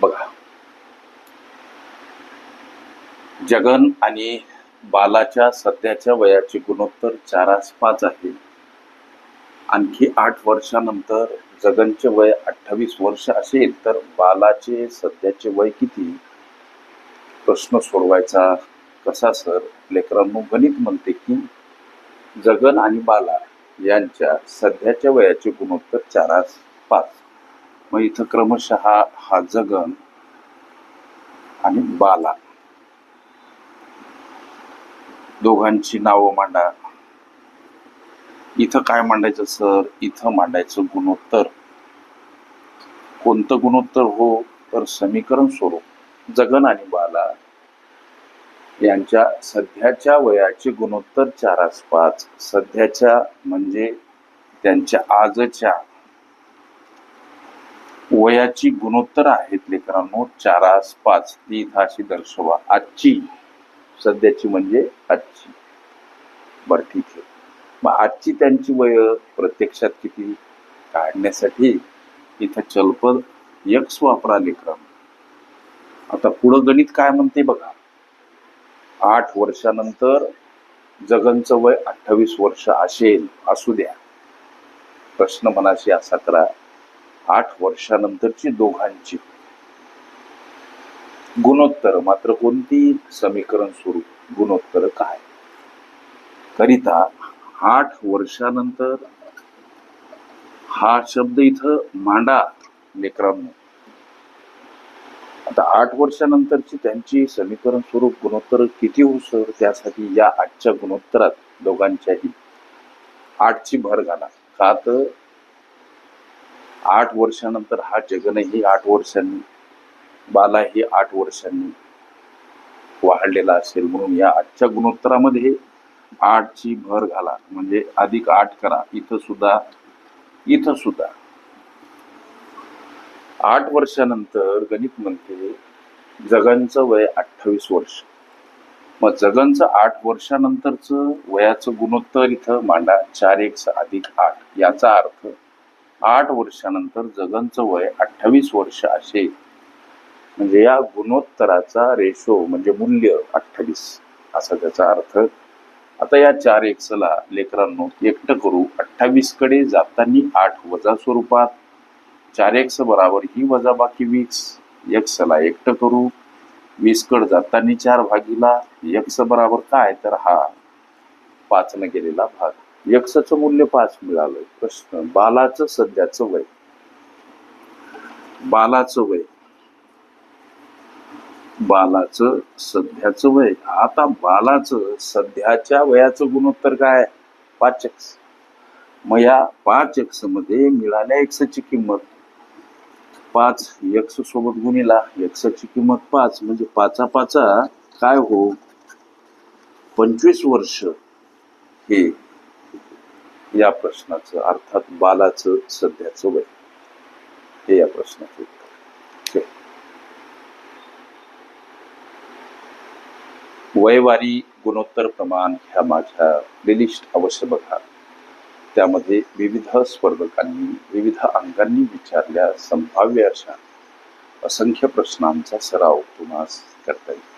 बघा. जगन आणि बालाच्या सध्याच्या वयाचे गुणोत्तर चारास पाच आहे. आणखी आठ वर्षानंतर जगनचे वय अठ्ठावीस वर्ष असेल तर बालाचे सध्याचे वय किती? प्रश्न सोडवायचा कसा सर? लेकरांनो गणित म्हणते की जगन आणि बाला यांच्या सध्याच्या वयाचे गुणोत्तर चारास पाच. मग इथं क्रमशः हा जगन आणि बाला. दोघांची नावं मांडा. इथं काय मांडायचं सर? इथं मांडायचं गुणोत्तर. कोणतं गुणोत्तर हो? तर समीकरण स्वरूप. जगन आणि बाला यांच्या सध्याच्या वयाचे गुणोत्तर चारास पाच. सध्याच्या म्हणजे त्यांच्या आजच्या वयाची गुणोत्तर आहेत लेकरांनो. चारास पाच ती इथं अशी दर्शवा. आजची सध्याची म्हणजे आजची. बरं ठीक आहे. मग आजची त्यांची वय प्रत्यक्षात किती? काढण्यासाठी इथं चलपद यक्स वापरा लेकरांनो. आता पुढं गणित काय म्हणते बघा. आठ वर्षानंतर जगनचं वय अठ्ठावीस वर्ष असेल असू द्या. प्रश्न मनाशी असा करा आठ वर्षानंतरची दोघांची. गुणोत्तर मात्र कोणती समीकरण स्वरूप गुणोत्तर काय? करिता आठ वर्षानंतर हा शब्द इथं मांडा लेकरांनो. आता आठ वर्षानंतरची त्यांची समीकरण स्वरूप गुणोत्तर किती होऊ सर? त्यासाठी या आजच्या गुणोत्तरात दोघांच्याही आठची भर घाला. का तर आठ वर्षानंतर हा जगनही आठ वर्षांनी बालाही आठ वर्षांनी वाढलेला असेल. म्हणून या आजच्या गुणोत्तरामध्ये आठची भर घाला. म्हणजे अधिक आठ करा. इथं सुद्धा इथं सुद्धा. आठ वर्षानंतर गणित म्हणते जगांचं वय अठ्ठावीस वर्ष. मग जगांचं आठ वर्षानंतरचं वयाचं गुणोत्तर इथं मांडा. चार एक अधिक आठ. याचा अर्थ आठ वर्षानंतर जगनचं वय अठ्ठावीस वर्ष असे. म्हणजे या गुणोत्तराचा रेशो म्हणजे मूल्य अठ्ठावीस असा त्याचा अर्थ. आता या चार एक्सला लेकरांनो एकटं करू अठ्ठावीसकडे जाताना आठ वजा स्वरूपात. चार एक्स बराबर ही वजा बाकी वीस. एक्सला एकटं करू वीस कड जाताना चार भागीला. एक्स बराबर काय? तर हा पाचनं गेलेला भाग. यक्षाचं मूल्य पाच मिळालं प्रश्न बालाचं सध्याचं वय. बालाचं वय. बालाचं सध्याचं वय. आता बालाचं सध्याच्या वयाचं गुणोत्तर काय? पाच एक्स मग या पाच एक्समध्ये मिळाल्या एक्सची किंमत. पाच एक्स सोबत गुणिला एक्सची किंमत पाच. म्हणजे पाचा पाचा काय हो? पंचवीस वर्ष हे या प्रश्नाचं अर्थात बालाचं सध्याचं वय. हे या प्रश्नाचं उत्तर. वयवारी गुणोत्तर प्रमाण ह्या माझ्या प्लेलिस्ट अवश्य बघा. त्यामध्ये विविध स्पर्धकांनी विविध अंगांनी विचारल्या संभाव्य अशा असंख्य प्रश्नांचा सराव तुम्हाला करता येईल.